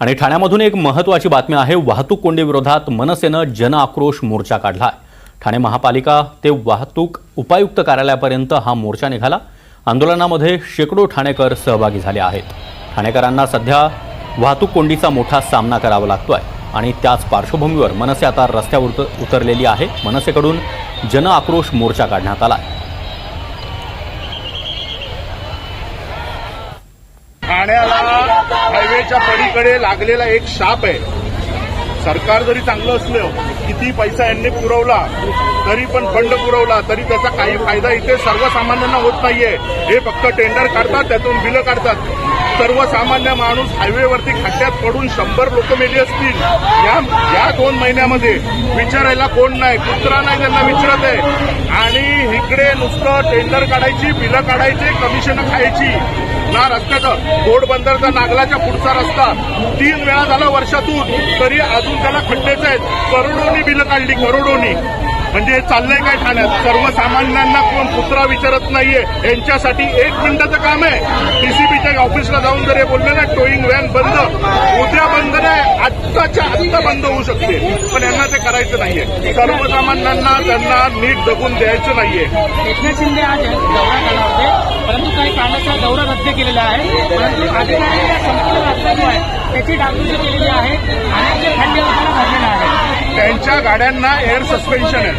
आणि ठाण्यामधून एक महत्त्वाची बातमी आहे वाहतूक कोंडी विरोधात मनसेनं जन आक्रोश मोर्चा काढला आहे ठाणे महापालिका ते वाहतूक उपायुक्त कार्यालयापर्यंत हा मोर्चा निघाला. आंदोलनामध्ये शेकडो ठाणेकर सहभागी झाले आहेत. ठाणेकरांना सध्या वाहतूक कोंडीचा मोठा सामना करावा लागतोय आणि त्याच पार्श्वभूमीवर मनसे आता रस्त्यावर उतरलेली आहे. मनसेकडून जन आक्रोश मोर्चा काढण्यात आला ठाण्याला हायवेच्या पलीकडे लागलेला एक शाप आहे. सरकार जरी चांगलं असलं किती पैसा यांनी पुरवला तरी पण फंड पुरवला तरी त्याचा काही फायदा इथे सर्वसामान्यांना होत नाहीये. हे फक्त टेंडर काढतात त्यातून बिलं काढतात. सर्वसामान्य माणूस हायवेवरती खड्ड्यात पडून शंभर लोक मेली असतील. या या दोन महिन्यामध्ये विचारायला कोण नाही कुत्रा नाही त्यांना विचारत आहे. आणि इकडे नुसतं टेंडर काढायची बिलं काढायची कमिशन खायची. ना रस्त्याचं घोडबंदरचा नागलाच्या पुढचा रस्ता. तीन वेळा झाला वर्षातून तरी अजून त्याला खड्डेच आहेत. करोडोनी बिलं काढली करोडोनी. म्हणजे हे चाललंय काय ठाण्यात? सर्वसामान्यांना कोण कुत्रा विचारत नाहीये. यांच्यासाठी एक मिनिटाचं काम आहे. डीसीबीच्या ऑफिसला जाऊन जर हे बोलले ना टोईंग व्हॅन बंद. उद्या बंद नाही. आत्ताच्या आत्ता बंद होऊ शकते. पण यांना ते करायचं नाहीये. सर्वसामान्यांना त्यांना नीट जगून द्यायचं नाहीये. एकनाथ शिंदे आज दौरा केला होते. परंतु काही कारणाचा दौरा रद्द केलेला आहे परंतु अधिकाऱ्यांनी संपूर्ण रस्ता जो आहे त्याची डागडुजी केलेली आहे. आणि ते वगैरे भरलेले आहे. त्यांच्या गाड्यांना एअर सस्पेन्शन आहे.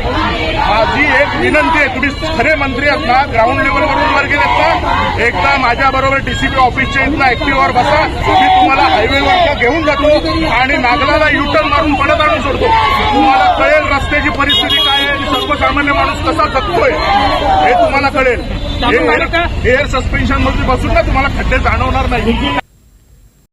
माझी एक विनंती आहे तुम्ही खरे मंत्री आहात ना ग्राउंड लेवलवरून वर गेलेत ना एकदा माझ्या बरोबर डीसीपी ऑफिसच्या इथनं ऍक्टिव्हवर बसा. मी तुम्हाला हायवेवर घेऊन जातो आणि नागलाला युटर्न मारून परत आणून सोडतो. तुम्हाला कळेल रस्त्याची परिस्थिती काय आहे. आणि सर्वसामान्य माणूस कसा जगतोय हे तुम्हाला कळेल. का? एअर सस्पेन्शनमध्ये बसून ना तुम्हाला खड्डे जाणवणार नाही.